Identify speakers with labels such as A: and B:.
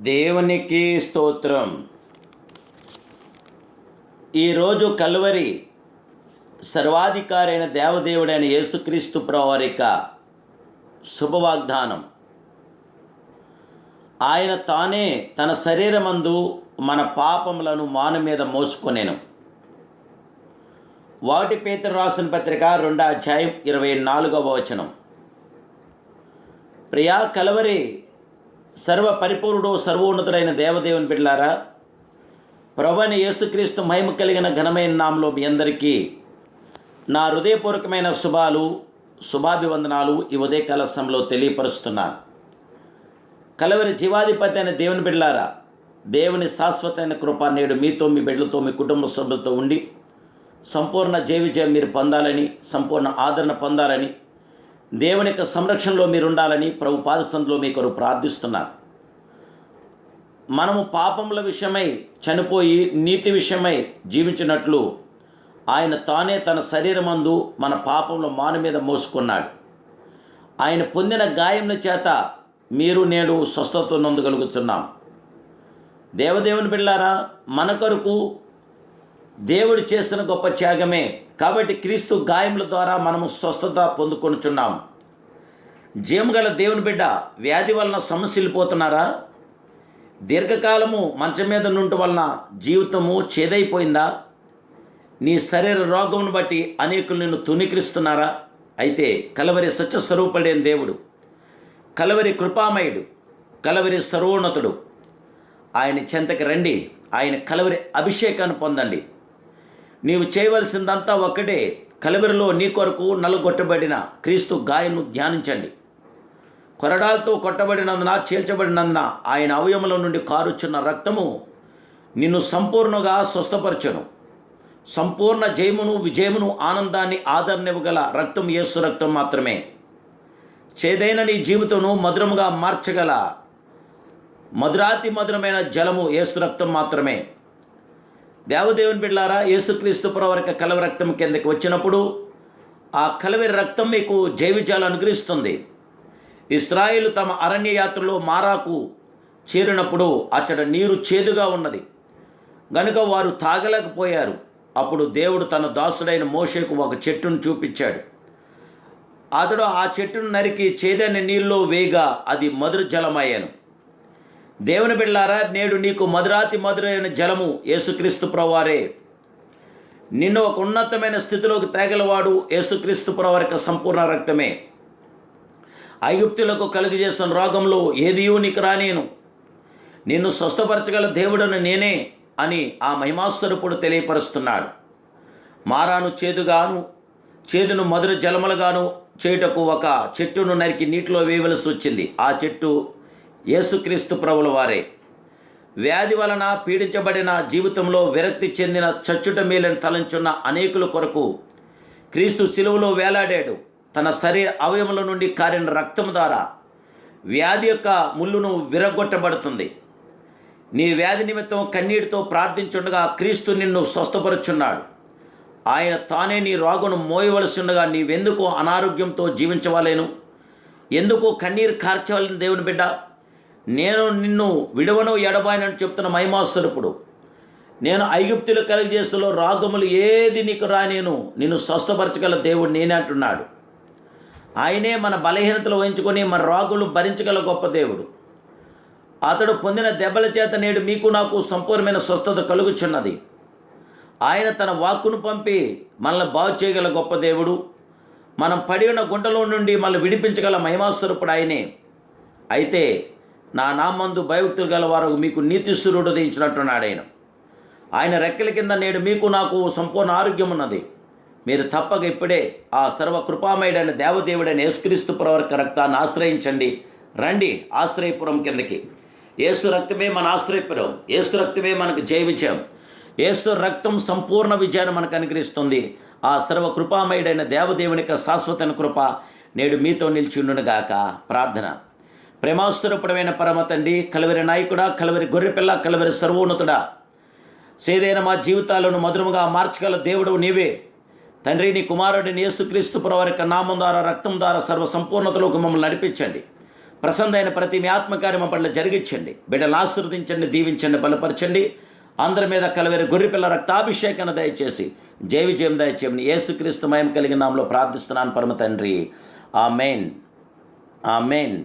A: దేవునికి స్తోత్రం. ఈరోజు కలువరి సర్వాధికారైన దేవదేవుడైన యేసుక్రీస్తు ప్రవారిక శుభవాగ్దానం. ఆయన తానే తన శరీరమందు మన పాపములను మాను మీద మోసుకొనేను. వాటి పేతురు రాసిన పత్రిక రెండో అధ్యాయం ఇరవై నాలుగవ వచనం. ప్రియా కలవరి సర్వ పరిపూర్ణుడు సర్వోన్నతుడైన దేవదేవుని బిడ్లారా ప్రభుని యేసుక్రీస్తు మహిమ కలిగిన ఘనమైన నామలో మీ అందరికీ నా హృదయపూర్వకమైన శుభాలు శుభాభివందనాలు ఈ ఉదయకాల సమయంలో తెలియపరుస్తున్నాను. కలవరి జీవాధిపతి అయిన దేవుని బిడ్లారా దేవుని శాశ్వతమైన కృప నేడు మీతో మీ బిడ్డలతో మీ కుటుంబ సభ్యులతో ఉండి సంపూర్ణ జయ విజయం మీరు పొందాలని సంపూర్ణ ఆదరణ పొందాలని దేవుని యొక్క సంరక్షణలో మీరు ఉండాలని ప్రభు పాదసంలో మీ కొరకు ప్రార్థిస్తున్నారు మనము పాపముల విషయమై చనిపోయి నీతి విషయమై జీవించినట్లు ఆయన తానే తన శరీరమందు మన పాపముల మాను మీద మోసుకున్నాడు. ఆయన పొందిన గాయముల చేత మీరు నేడు స్వస్థత నొందగలుగుతున్నాం. దేవదేవుని బిళ్ళారా మన కొరకు దేవుడు చేసిన గొప్ప త్యాగమే. కాబట్టి క్రీస్తు గాయముల ద్వారా మనము స్వస్థత పొందుకొనుచున్నాం. జీవగల దేవుని బిడ్డ వ్యాధి వలన సమస్యలు పోతున్నారా? దీర్ఘకాలము మంచం మీద నుండి వలన జీవితము చేదైపోయిందా? నీ శరీర రోగమును బట్టి అనేకులు నిన్ను తునికరిస్తున్నారా అయితే కలవరి సత్య స్వరూపుడైన దేవుడు కలవరి కృపామయుడు కలవరి సర్వోన్నతుడు. ఆయన చెంతకి రండి ఆయన కలవరి అభిషేకాన్ని పొందండి. నీవు చేయవలసిందంతా ఒక్కటే. కలవరిలో నీ కొరకు నలుగొట్టబడిన క్రీస్తు గాయను ధ్యానించండి. కొరడాలతో కొట్టబడినందున చీల్చబడినందున ఆయన అవయముల నుండి కారుచున్న రక్తము నిన్ను సంపూర్ణంగా స్వస్థపరచను. సంపూర్ణ జయమును విజయమును ఆనందాన్ని ఆదరణివ్వగల రక్తం యేసు రక్తం మాత్రమే. చేదైన నీ జీవితమును మధురముగా మార్చగల మధురాతి మధురమైన జలము యేసు రక్తం మాత్రమే. దేవదేవుని బిడ్డారా యేసుక్రీస్తు ప్రవరక కలవ రక్తం కిందకి వచ్చినప్పుడు ఆ కలవరి రక్తం మీకు జైవిజాలు అనుగ్రహిస్తుంది. ఇస్రాయేలు తమ అరణ్య యాత్రలో మారాకు చేరినప్పుడు అచ్చట నీరు చేదుగా ఉన్నది. గనుక వారు తాగలేకపోయారు. అప్పుడు దేవుడు తన దాసుడైన మోషేకు ఒక చెట్టును చూపించాడు. అతడు ఆ చెట్టును నరికి చేదైన నీళ్ళలో వేగా అది మధుర జలమయ్యాను. దేవుని బిళ్ళారా నేడు నీకు మధురాతి మధురైన జలము యేసుక్రీస్తు ప్రవారే నిన్ను ఒక ఉన్నతమైన స్థితిలోకి తేగలవాడు యేసుక్రీస్తు ప్రవారిక సంపూర్ణ రక్తమే. ఐగుప్తులకు కలుగజేసిన రోగంలో ఏదియూ నీకు రానేను. నిన్ను స్వస్థపరచగల దేవుడను నేనే అని ఆ మహిమాస్వరూపుడు తెలియపరుస్తున్నాడు. మారాను చేదుగాను చేదును మధుర జలములుగాను చేయుటకు ఒక చెట్టును నరికి నీటిలో వేయవలసి వచ్చింది. ఆ చెట్టు యేసుక్రీస్తు ప్రభుల వారే. వ్యాధి వలన పీడించబడిన జీవితంలో విరక్తి చెందిన చచ్చుట మేలని తలంచున్న అనేకుల కొరకు క్రీస్తు శిలువలో వేలాడాడు. తన శరీర అవయముల నుండి కారిన రక్తం ద్వారా వ్యాధి యొక్క ముళ్ళును విరగొట్టబడుతుంది నీ వ్యాధి నిమిత్తం కన్నీటితో ప్రార్థించుండగా క్రీస్తు నిన్ను స్వస్థపరుచున్నాడు. ఆయన తానే నీ రోగును మోయవలసి ఉండగా నీవెందుకు అనారోగ్యంతో జీవించవలేను? ఎందుకు కన్నీరు కార్చవలని దేవుని బిడ్డ? నేను నిన్ను విడవను ఎడబాయనని చెప్తున్న మహిమాస్వరూపుడు నేను ఐగుప్తులు కలుగజేస్తులో రాగములు ఏది నీకు రానేను నిన్ను స్వస్థపరచగల దేవుడు నేనే అంటున్నాడు. ఆయనే మన బలహీనతలు వహించుకొని మన రాగులు భరించగల గొప్ప దేవుడు. అతడు పొందిన దెబ్బల చేత నేడు మీకు నాకు సంపూర్ణమైన స్వస్థత కలుగుచున్నది. ఆయన తన వాక్కును పంపి మనల్ని బాగు చేయగల గొప్ప దేవుడు. మనం పడి ఉన్న గుంటలో నుండి మనల్ని విడిపించగల మహిమాస్వరూపుడు ఆయనే. అయితే నా నామందు భయభక్తులు గల వారు మీకు నీతిశ్వరుడు దించినట్టున్నాడు ఆయన. ఆయన రెక్కల కింద నేడు మీకు నాకు సంపూర్ణ ఆరోగ్యం ఉన్నది. మీరు తప్పక ఇప్పుడే ఆ సర్వకృపామయుడైన దేవదేవుడైన యేసుక్రీస్తు ప్రవర్క రక్తాన్ని ఆశ్రయించండి. రండి ఆశ్రయపురం కిందకి. ఏసు రక్తమే మన ఆశ్రయపురం. ఏసు రక్తమే మనకు జయ విజయం. ఏసు రక్తం సంపూర్ణ విజయాన్ని మనకు అనుగ్రహిస్తుంది. ఆ సర్వకృపామయుడైన దేవదేవుని యొక్క శాశ్వతన కృప నేడు మీతో నిలిచి ఉండునుగాక ప్రార్థన. ప్రేమాస్తురపుడమైన పరమ తండ్రి కలవరి నాయకుడా కలవరి గొర్రెపిల్ల కలవరి సర్వోన్నతుడా. సేదైన మా జీవితాలను మధురముగా మార్చగల దేవుడు నీవే. తండ్రి నీ కుమారుడిని యేసుక్రీస్తు ప్రవరిక నామం ద్వారా రక్తం ద్వారా సర్వ సంపూర్ణతలోకి మమ్మల్ని నడిపించండి. ప్రసందైన ప్రతి మీ ఆత్మకార్యం పట్ల జరిగించండి. బిడ్డలు ఆశీర్వదించండి దీవించండి బలపరచండి. అందరి మీద కలవేరు గొర్రెపిల్ల రక్తాభిషేకాన్ని దయచేసి జయ విజయం దయచేయమని యేసుక్రీస్తు మయం కలిగిన నామలో ప్రార్థిస్తున్నాను పరమ తండ్రి. Amen amen